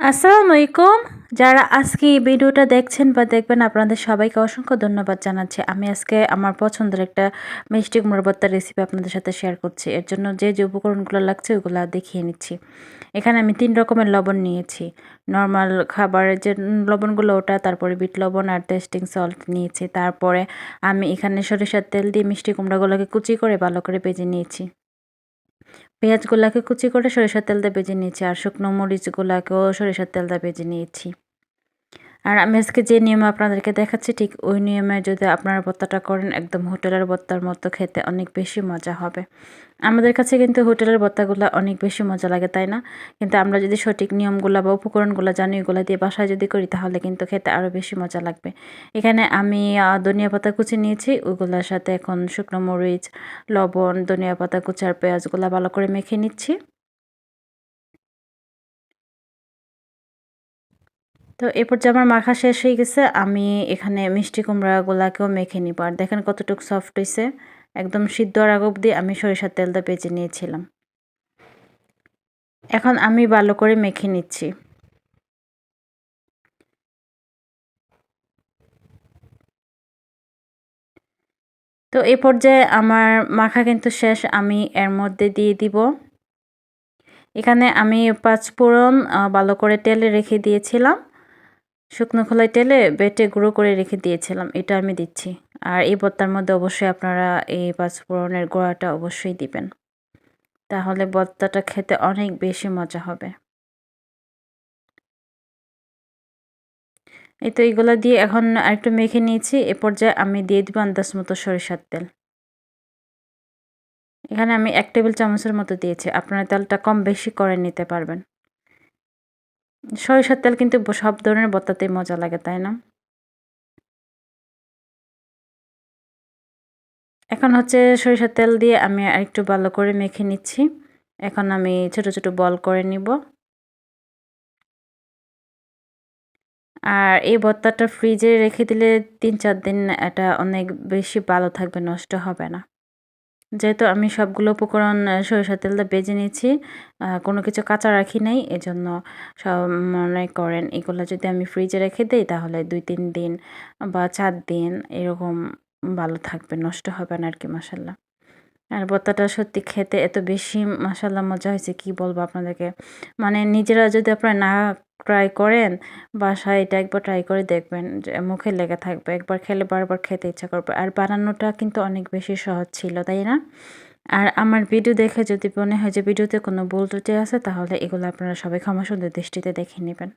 আসসালামু আলাইকুম যারা আজকে এই ভিডিওটা দেখছেন বা দেখবেন, আপনাদের সবাইকে অসংখ্য ধন্যবাদ জানাচ্ছি। আমি আজকে আমার পছন্দের একটা মিষ্টি কুমড়োর ভর্তার রেসিপি আপনাদের সাথে শেয়ার করছি। এর জন্য যে যে উপকরণগুলো লাগছে, ওগুলো দেখিয়ে নিচ্ছি। এখানে আমি তিন রকমের লবণ নিয়েছি। নর্মাল খাবারের যে লবণগুলো, ওটা, তারপরে বিট লবণ আর টেস্টিং সল্ট নিয়েছি। তারপরে আমি এখানে সরিষার তেল দিয়ে মিষ্টি কুমড়োগুলোকে কুচি করে ভালো করে ভেজে নিয়েছি। পেঁয়াজগুলাকে কুচি করে সরিষার তেল দিয়ে ভেজে নিয়েছি আর শুকনো মরিচগুলাকেও সরিষার তেল দিয়ে ভেজে নিয়েছি। আর আমি আজকে যে নিয়মে আপনাদেরকে দেখাচ্ছি, ঠিক ওই নিয়মে যদি আপনারা ভর্তাটা করেন, একদম হোটেলের ভর্তার মতো খেতে অনেক বেশি মজা হবে। আমাদের কাছে কিন্তু হোটেলের ভর্তাগুলো অনেক বেশি মজা লাগে, তাই না? কিন্তু আমরা যদি সঠিক নিয়মগুলো বা উপকরণগুলো জানি ওগুলো দিয়ে বাসায় যদি করি, তাহলে কিন্তু খেতে আরও বেশি মজা লাগবে। এখানে আমি ধনিয়া পাতা কুচি নিয়েছি, ওইগুলোর সাথে এখন শুকনো মরিচ, লবণ, ধনিয়া পাতা কুচার পেঁয়াজগুলো ভালো করে মেখে নিচ্ছি। তো এরপর যে আমার মাখা শেষ হয়ে গেছে। আমি এখানে মিষ্টি কুমড়াগুলাকেও মেখে নিব। আর দেখেন কতটুকু সফট হয়েছে একদম সিদ্ধ আর অব্দি আমি সরিষার তেলটা বেজে নিয়েছিলাম। এখন আমি ভালো করে মেখে নিচ্ছি। তো এ পর্যায়ে আমার মাখা কিন্তু শেষ। আমি এর মধ্যে দিয়ে দিব। এখানে আমি পাঁচ ফোড়ন ভালো করে তেলে রেখে দিয়েছিলাম। শুকনো খোলায় তেলে বেটে গুঁড়ো করে রেখে দিয়েছিলাম, এটা আমি দিচ্ছি। আর এই বত্তার মধ্যে অবশ্যই আপনারা এই পাঁচফোড়নের গোড়াটা অবশ্যই দিবেন। তাহলে বত্তাটা খেতে অনেক বেশি মজা হবে। এই তো এইগুলো দিয়ে এখন আরেকটু মেখে নিয়েছি, এ পর্যায়ে আমি দিয়ে দিব আন্দাজ মতো সরিষার তেল। এখানে আমি এক টেবিল চামচের মতো দিয়েছি, আপনারা তেলটা কম বেশি করে নিতে পারবেন। সরিষার তেল কিন্তু সব ধরনের বত্তাতেই মজা লাগে, তাই না? এখন হচ্ছে সরিষার তেল দিয়ে আমি আরেকটু ভালো করে মেখে নিচ্ছি। এখন আমি ছোট ছোট বল করে নিব। আর এই ভর্তাটা ফ্রিজে রেখে দিলে তিন চার দিন এটা অনেক বেশি ভালো থাকবে, নষ্ট হবে না। যেহেতু আমি সবগুলো উপকরণ সরিষার তেলটা বেজে নিয়েছি কোনো কিছু কাঁচা রাখি নাই, এজন্য সব মনে করেন এগুলো যদি আমি ফ্রিজে রেখে দিই, তাহলে দুই তিন দিন বা চার দিন এরকম ভালো থাকবে, নষ্ট হবে না আর কি মশাল্লা আর ভর্তাটা সত্যি খেতে এত বেশি মশাল্লা মজা হয়েছে, কি বলব আপনাদেরকে? মানে নিজেরা যদি আপনারা না ট্রাই করেন, বাসায় এটা একবার ট্রাই করে দেখবেন যে মুখে লেগে থাকবে। একবার খেলে বারবার খেতে ইচ্ছা করবে। আর বানানোটা কিন্তু অনেক বেশি সহজ ছিল, তাই না? আর আমার ভিডিও দেখে যদি মনে হয় যে ভিডিওতে কোনো ভুল ত্রুটি আছে, তাহলে এগুলো আপনারা সবাই ক্ষমা সুন্দর দৃষ্টিতে দেখে নেবেন।